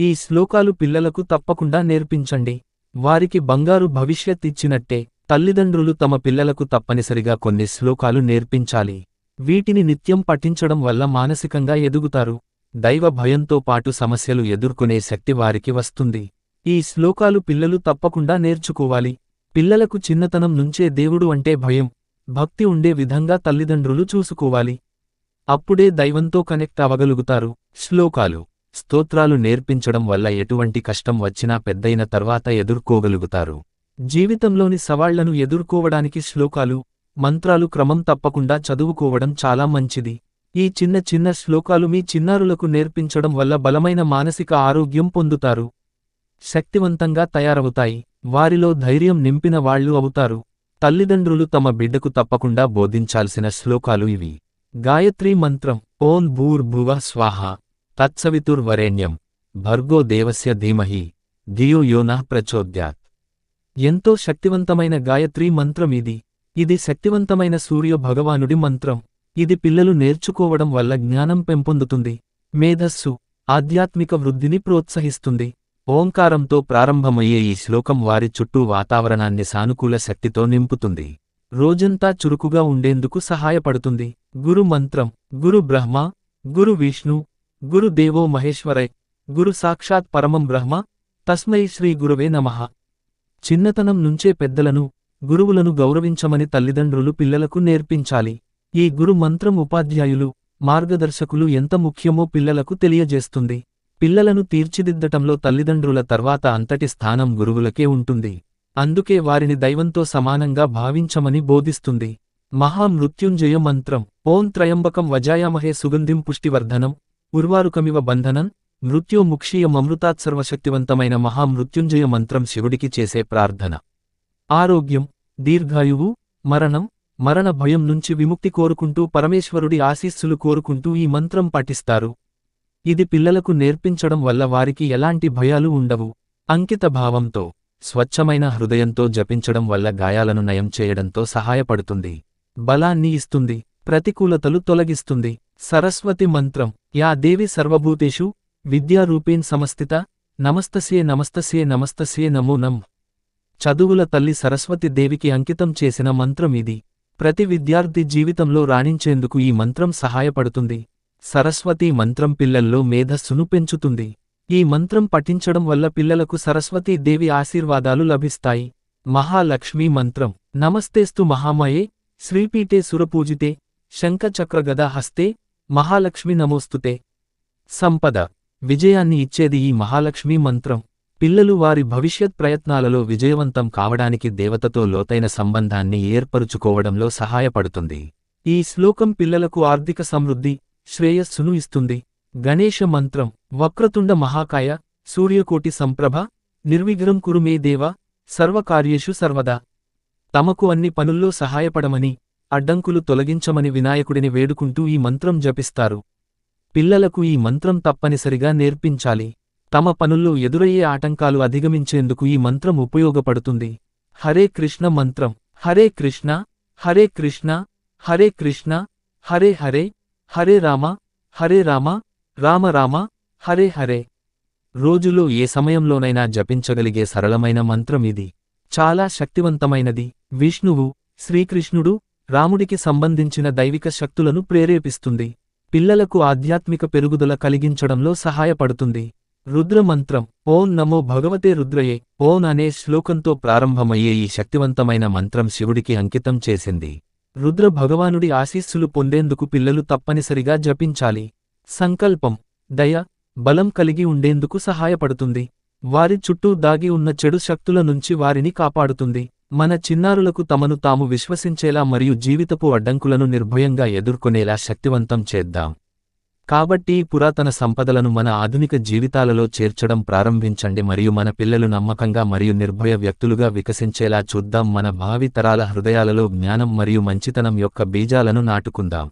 ఈ శ్లోకాలు పిల్లలకు తప్పకుండా నేర్పించండి. వారికి బంగారు భవిష్యత్ ఇచ్చినట్టే తల్లిదండ్రులు తమ పిల్లలకు తప్పనిసరిగా కొన్ని శ్లోకాలు నేర్పించాలి. వీటిని నిత్యం పఠించడం వల్ల మానసికంగా ఎదుగుతారు. దైవ భయంతో పాటు సమస్యలు ఎదుర్కొనే శక్తి వారికి వస్తుంది. ఈ శ్లోకాలు పిల్లలు తప్పకుండా నేర్చుకోవాలి. పిల్లలకు చిన్నతనం నుంచే దేవుడు అంటే భయం. భక్తి ఉండే విధంగా తల్లిదండ్రులు చూసుకోవాలి. అప్పుడే దైవంతో కనెక్ట్ అవగలుగుతారు. శ్లోకాలు స్తోత్రాలు నేర్పించడం వల్ల ఎటువంటి కష్టం వచ్చినా పెద్దయిన తర్వాత ఎదుర్కోగలుగుతారు. జీవితంలోని సవాళ్ళను ఎదుర్కోవడానికి శ్లోకాలు మంత్రాలు క్రమం తప్పకుండా చదువుకోవడం చాలా మంచిది. ఈ చిన్న చిన్న శ్లోకాలు మీ చిన్నారులకు నేర్పించడం వల్ల బలమైన మానసిక ఆరోగ్యం పొందుతారు. శక్తివంతంగా తయారవుతాయి. వారిలో ధైర్యం నింపిన వాళ్ళు అవుతారు. తల్లిదండ్రులు తమ బిడ్డకు తప్పకుండా బోధించాల్సిన శ్లోకాలు ఇవి. గాయత్రీ మంత్రం ఓం భూర్భువ స్వాహ. తత్సవితుర్వరేణ్యం భర్గో దేవస్య ధీమహి ధియో యోనః ప్రచోద్యాత్. ఎంతో శక్తివంతమైన గాయత్రీ మంత్రం ఇది. ఇది శక్తివంతమైన సూర్య భగవానుడి మంత్రం. ఇది పిల్లలు నేర్చుకోవడం వల్ల జ్ఞానం పెంపొందుతుంది. మేధస్సు ఆధ్యాత్మిక వృద్ధిని ప్రోత్సహిస్తుంది. ఓంకారంతో ప్రారంభమయ్యే ఈ శ్లోకం వారి చుట్టూ వాతావరణాన్ని సానుకూల శక్తితో నింపుతుంది. రోజంతా చురుకుగా ఉండేందుకు సహాయపడుతుంది. గురు మంత్రం గురు బ్రహ్మ గురు విష్ణు గురు దేవో మహేశ్వరై గురు సాక్షాత్ పరమం బ్రహ్మ తస్మై శ్రీ గురువే నమః. చిన్నతనం నుంచే పెద్దలను గురువులను గౌరవించమని తల్లిదండ్రులు పిల్లలకు నేర్పించాలి. ఈ గురు మంత్రం ఉపాధ్యాయులు మార్గదర్శకులు ఎంత ముఖ్యమో పిల్లలకు తెలియజేస్తుంది. పిల్లలను తీర్చిదిద్దటంలో తల్లిదండ్రుల తర్వాత అంతటి స్థానం గురువులకే ఉంటుంది. అందుకే వారిని దైవంతో సమానంగా భావించమని బోధిస్తుంది. మహామృత్యుంజయ మంత్రం ఓం త్రయంబకం వజాయామహే సుగంధిం పుష్టివర్ధనం ఉర్వారుకమివ బంధనం మృత్యు ముక్షీయ మమృతాత్సర్వశక్తివంతమైన సర్వశక్తివంతమైన మహామృత్యుంజయ మంత్రం శివుడికి చేసే ప్రార్థన. ఆరోగ్యం దీర్ఘాయువు మరణం మరణ భయం నుంచి విముక్తి కోరుకుంటూ పరమేశ్వరుడి ఆశీస్సులు కోరుకుంటూ ఈ మంత్రం పఠిస్తారు ఇది పిల్లలకు నేర్పించడం వల్ల వారికి ఎలాంటి భయాలు ఉండవు. అంకిత భావంతో స్వచ్ఛమైన హృదయంతో జపించడం వల్ల గాయాలను నయం చేయడంతో సహాయపడుతుంది. బలాన్ని ఇస్తుంది ప్రతికూలతలు తొలగిస్తుంది. సరస్వతి మంత్రం. యా దేవి సర్వభూతేషు విద్యారూపేన్ సమస్థిత నమస్తస్యే నమస్తస్యే నమస్తస్యే నమో నం చదువుల తల్లి సరస్వతి దేవికి అంకితం చేసిన మంత్రం ఇది. ప్రతి విద్యార్థి జీవితంలో రాణించేందుకు ఈ మంత్రం సహాయపడుతుంది. సరస్వతీ మంత్రం పిల్లల్లో మేధస్సును పెంచుతుంది. ఈ మంత్రం పఠించడం వల్ల పిల్లలకు సరస్వతీ దేవి ఆశీర్వాదాలు లభిస్తాయి. మహాలక్ష్మీ మంత్రం. నమస్తేస్తు మహామయే శ్రీపీఠే సురపూజితే శంఖచక్రగదా హస్తే మహాలక్ష్మి నమోస్తుతే. సంపద. విజయాన్ని ఇచ్చేది ఈ మహాలక్ష్మీ మంత్రం. పిల్లలు వారి భవిష్యత్ ప్రయత్నాలలో విజయవంతం కావడానికి దేవతతో లోతైన సంబంధాన్ని ఏర్పరుచుకోవడంలో సహాయపడుతుంది. ఈ శ్లోకం పిల్లలకు ఆర్థిక సమృద్ధి శ్రేయస్సును ఇస్తుంది. గణేశ మంత్రం. వక్రతుండ మహాకాయ సూర్యకోటి సంప్రభ నిర్విఘ్నం కురుమే దేవ సర్వకార్యేషు సర్వదా. తమకు అన్ని పనుల్లో సహాయపడమని అడ్డంకులు తొలగించమని వినాయకుడిని వేడుకుంటూ ఈ మంత్రం జపిస్తారు. పిల్లలకు ఈ మంత్రం తప్పనిసరిగా నేర్పించాలి. తమ పనుల్లో ఎదురయ్యే ఆటంకాలు అధిగమించేందుకు ఈ మంత్రం ఉపయోగపడుతుంది. హరే కృష్ణ మంత్రం. హరే కృష్ణ హరే కృష్ణ హరే కృష్ణ హరే హరే హరే రామ హరే రామ రామ రామ హరే హరే. రోజులో ఏ సమయంలోనైనా జపించగలిగే సరళమైన మంత్రం ఇది. చాలా శక్తివంతమైనది. విష్ణువు శ్రీకృష్ణుడు రాముడికి సంబంధించిన దైవిక శక్తులను ప్రేరేపిస్తుంది. పిల్లలకు ఆధ్యాత్మిక పెరుగుదల కలిగించడంలో సహాయపడుతుంది. రుద్రమంత్రం ఓం నమో భగవతే రుద్రయే ఓం అనే శ్లోకంతో ప్రారంభమయ్యే ఈ శక్తివంతమైన మంత్రం శివుడికి అంకితం చేసింది. రుద్ర భగవానుడి ఆశీస్సులు పొందేందుకు పిల్లలు తప్పనిసరిగా జపించాలి. సంకల్పం దయ బలం కలిగి ఉండేందుకు సహాయపడుతుంది. వారి చుట్టూ దాగి ఉన్న చెడు శక్తుల నుంచి వారిని కాపాడుతుంది. మన చిన్నారులకు తమను తాము విశ్వసించేలా మరియు జీవితపు అడ్డంకులను నిర్భయంగా ఎదుర్కొనేలా శక్తివంతం చేద్దాం. కాబట్టి పురాతన సంపదలను మన ఆధునిక జీవితాలలో చేర్చడం ప్రారంభించండి మరియు మన పిల్లలు నమ్మకంగా మరియు నిర్భయ వ్యక్తులుగా వికసించేలా చూద్దాం. మన భావి తరాల హృదయాలలో జ్ఞానం మరియు మంచితనం యొక్క బీజాలను నాటుకుందాం.